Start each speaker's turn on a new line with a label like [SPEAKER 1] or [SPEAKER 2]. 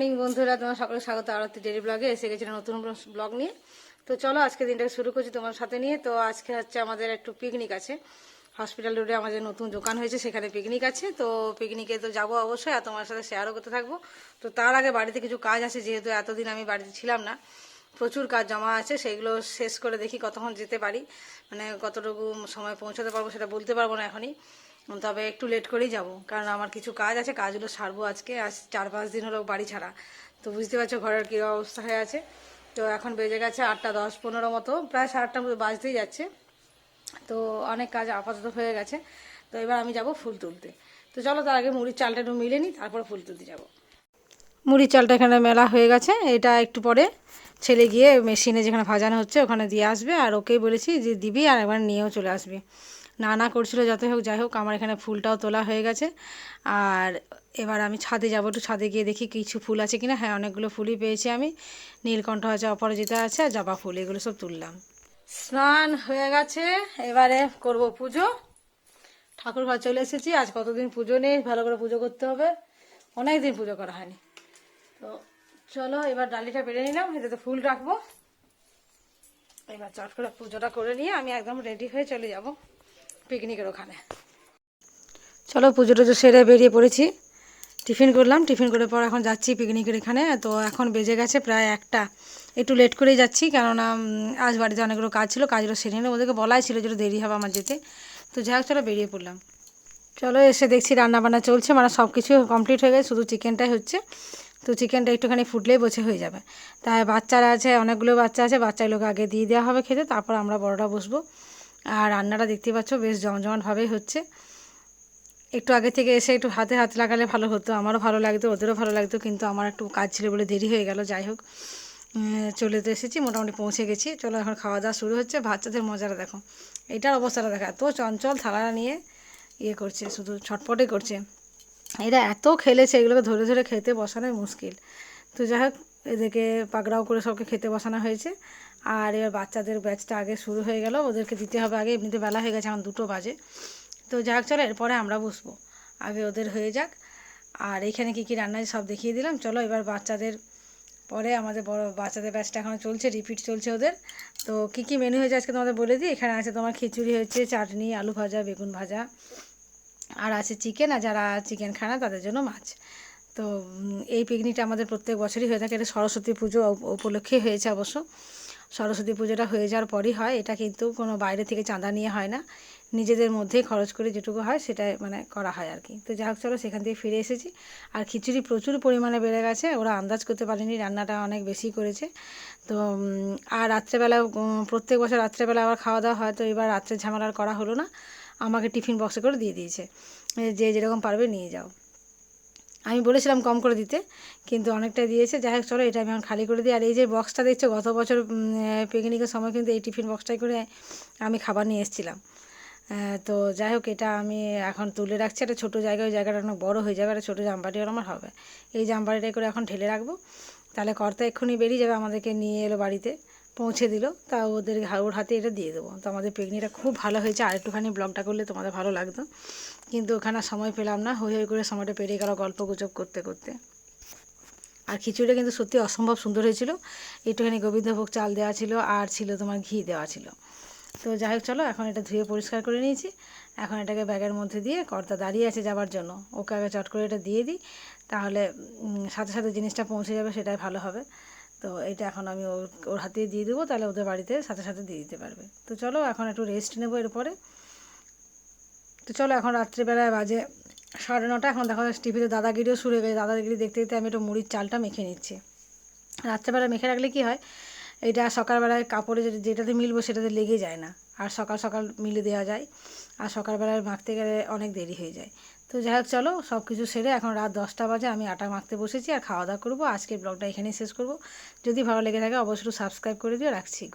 [SPEAKER 1] Morning বন্ধুরা। তোমার সকলে স্বাগত আরতি ডেলি ব্লগে এসে গেছি একটা নতুন ব্লগ নিয়ে। তো চলো, আজকে দিনটাকে শুরু করছি তোমার সাথে নিয়ে। তো আজকে হচ্ছে আমাদের একটু পিকনিক আছে। হসপিটাল রোডে আমাদের নতুন দোকান হয়েছে, সেখানে পিকনিক আছে। তো পিকনিকে তো যাব অবশ্যই, আর তোমার সাথে শেয়ারও করতে থাকব। তো তার আগে বাড়িতে কিছু কাজ আছে, যেহেতু এতদিন আমি বাড়িতে ছিলাম না। প্রচুর কাজ জমা আছে, সেগুলো শেষ করে দেখি কতক্ষণ যেতে পারি। মানে কতটুকু সময় পৌঁছাতে পারব সেটা বলতে পারব না এখনই। তবে একটু লেট করেই যাব। কারণ আমার কিছু কাজ আছে, কাজগুলো সারবো আজকে। আজ চার পাঁচ দিন হলো বাড়ি ছাড়া। তো বুঝতে পারছ ঘরের কী অবস্থা হয়ে আছে। তো এখন বেজে গেছে আটটা দশ পনেরো মতো, প্রায় সাতটা মতো বাজতেই যাচ্ছে। তো অনেক কাজ আপাতত হয়ে গেছে। তো এবার আমি যাব ফুল তুলতে। তো চলো তার আগে মুড়ির চালটা একটু মিলে নিই তারপর ফুল তুলতে যাব। মুড়ির চালটা এখানে মেলা হয়ে গেছে। এটা একটু পরে ছেলে গিয়ে মেশিনে যেখানে ভাজানো হচ্ছে ওখানে দিয়ে আসবে। আর ওকেই বলেছি যে দিবি আর একবার নিয়েও চলে আসবে। না না করছিল, যতই হোক, যাই হোক, আমার এখানে ফুলটাও তোলা হয়ে গেছে। আর এবার আমি ছাদে যাব, একটু ছাদে গিয়ে দেখি কিছু ফুল আছে কিনা। হ্যাঁ অনেকগুলো ফুলই পেয়েছি আমি। নীলকণ্ঠ আছে, অপরাজিতা আছে, আর জবা ফুল, এগুলো সব তুললাম। স্নান হয়ে গেছে, এবারে করব পুজো। ঠাকুর ঘর চলে এসেছি, আজ কতদিন পুজো নেই, ভালো করে পুজো করতে হবে। অনেক দিন পুজো করা হয়নি। তো চলো, এবার ডালিটা পেরে নিলাম এটাতে ফুল রাখব। এবার চট করে পুজোটা করে নিয়ে আমি একদম রেডি হয়ে চলে যাব। পিকনিকের ওখানে। চলো পুজো টুজো সেরে বেরিয়ে পড়েছি। টিফিন করলাম, টিফিন করে পর এখন যাচ্ছি পিকনিকের এখানে। তো এখন বেজে গেছে প্রায় একটা। একটু লেট করেই যাচ্ছি, কেননা আজ বাড়িতে অনেকগুলো কাজ ছিল, কাজগুলো সেরে নিলে ওদেরকে বলাই ছিল যে দেরি হবে আমার যেতে। তো যাই হোক, চলো বেরিয়ে পড়লাম। চলো এসে দেখছি রান্না বান্না চলছে। মানে সব কিছু কমপ্লিট হয়ে গেছে, শুধু চিকেনটাই হচ্ছে। তো চিকেনটা একটুখানি ফুটলেই বসে হয়ে যাবে। তাই বাচ্চারা আছে, অনেকগুলো বাচ্চা আছে। বাচ্চাগুলোকে আগে দিয়ে দেওয়া হবে খেতে। তারপর আমরা বড়রা বসবো। আর রান্নাটা দেখতে পাচ্ছ, বেশ জমজমাটভাবেই হচ্ছে। একটু আগে থেকে এসে একটু হাতে হাত লাগালে ভালো হতো, আমারও ভালো লাগতো, ওদেরও ভালো লাগতো, কিন্তু আমার একটু কাজ ছিল বলে দেরি হয়ে গেল, যাই হোক। চলে তো এসেছি, মোটামুটি পৌঁছে গেছি। চলো এখন খাওয়া দাওয়া শুরু হচ্ছে, বাচ্চাদের মজাটা দেখো। এটার অবস্থাটা দেখো, এত চঞ্চল থালা নিয়ে ইয়ে করছে, শুধু ছটপটে করছে। এরা এত খেলেছে, এগুলোকে ধরে ধরে খেতে বসানোই মুশকিল। তো যাই হোক এদেরকে পাকড়াও করে সবকে খেতে বসানো হয়েছে। আর এবার বাচ্চাদের ব্যাচটা আগে শুরু হয়ে গেল, ওদেরকে দিতে হবে আগে, এমনিতে বেলা হয়ে গেছে, এখন দুটো বাজে। তো যাই হোক চলো এরপরে আমরা বসবো। আগে ওদের হয়ে যাক। আর এখানে কী কী রান্না সব দেখিয়ে দিলাম। চলো এবার বাচ্চাদের পরে আমাদের বড় বাচ্চাদের ব্যাচটা এখনও চলছে রিপিট চলছে ওদের। তো কী কী মেনু হয়েছে আজকে তোমাদের বলে দিই। এখানে আছে তোমার খিচুড়ি হচ্ছে চাটনি, আলু ভাজা, বেগুন ভাজা। আর আছে চিকেন আর যারা চিকেন খায় না, তাদের জন্য মাছ। তো এই পিকনিকটা আমাদের প্রত্যেক বছরই হয়ে থাকে। এটা সরস্বতী পুজো উপলক্ষে হয়েছে অবশ্য। সরস্বতী পুজোটা হয়ে যাওয়ার পরই হয়। এটা কিন্তু কোনো বাইরে থেকে চাঁদা নিয়ে হয় না। নিজেদের মধ্যেই খরচ করে যেটুকু হয় সেটাই মানে করা হয় আর কি। তো যাই হোক, চলো সেখান থেকে ফিরে এসেছি। আর খিচুড়ি প্রচুর পরিমাণে বেড়ে গেছে। ওরা আন্দাজ করতে পারেনি রান্নাটা অনেক বেশি করেছে। তো আর রাত্রেবেলা প্রত্যেক বছর রাত্রেবেলা আবার খাওয়া দাওয়া হয়। তো এবার রাত্রে ঝামেলা করা হলো না। আমাকে টিফিন বক্সে করে দিয়ে দিয়েছে। যে যেরকম পারবে নিয়ে যাও। আমি বলেছিলাম কম করে দিতে, কিন্তু অনেকটাই দিয়েছে। যাই হোক, চলো, এটা আমি এখন খালি করে দিই। আর এই যে বক্সটা দেখছ, গত বছর পিকনিকের সময় কিন্তু এই টিফিন বক্সটাই করে আমি খাবার নিয়ে এসেছিলাম। তো যাই হোক, এটা আমি এখন তুলে রাখছি। একটা ছোটো জায়গায়, ওই জায়গাটা অনেক বড়ো হয়ে যাবে একটা ছোটো জামবাড়ি আমার হবে। এই জামবাড়িটাই করে এখন ঢেলে রাখব। তাহলে কর্তা এক্ষুনি বেরিয়ে যাবে আমাদেরকে নিয়ে এলো বাড়িতে। পৌঁছে দিল, তা ওদের ওর হাতে এটা দিয়ে দেবো। তো আমাদের পিকনিকটা খুব ভালো হয়েছে, আর একটুখানি ব্লগটা করলে তোমাদের ভালো লাগতো। কিন্তু ওখানে সময় পেলাম না, হই হই করে সময়টা পেরিয়ে গেল গল্প গুজব করতে করতে। আর খিচুড়িটা কিন্তু সত্যি অসম্ভব সুন্দর হয়েছিল। একটুখানি গোবিন্দভোগ চাল দেওয়া ছিল, আর ছিল তোমার ঘি দেওয়া ছিল। তো যাই হোক, চলো, এখন এটা ধুয়ে পরিষ্কার করে নিয়েছি। এখন এটাকে ব্যাগের মধ্যে দিয়ে কর্তা দাঁড়িয়ে আছে যাবার জন্য। ওকে আগে চট করে এটা দিয়ে দিই, তাহলে সাথে সাথে জিনিসটা পৌঁছে যাবে, সেটাই ভালো হবে। তো এটা এখন আমি ওর ওর হাতে দিয়ে দেবো, তাহলে ওদের বাড়িতে সাথে সাথে দিয়ে দিতে পারবে। তো চলো এখন একটু রেস্ট নেব এরপরে। তো চলো এখন রাত্রিবেলায় বাজে সাড়ে নটা, এখন দেখো টিভিতে দাদাগিরিও শুরু হয়ে গেছে। দাদাগিরি দেখতে দেখতে আমি একটু মুড়ির চালটা মেখে নিচ্ছি। রাত্রেবেলা মেখে রাখলে কি হয় এটা সকালবেলায় কাপড়ে যেটা- যেটাতে মিলবো সেটাতে লেগে যায় না। আর সকাল সকাল মিলে দেওয়া যায়। আর সকালবেলায় মাখতে গেলে অনেক দেরি হয়ে যায়। তো যাই হোক, চলো সব কিছু সেরে এখন রাত দশটা বাজে, আমি আটা মাখতে বসেছি আর খাওয়া দাওয়া করব। আজকের ব্লগটা এখানেই শেষ করব। যদি ভালো লেগে থাকে, অবশ্যই সাবস্ক্রাইব করে দিও। রাখছি।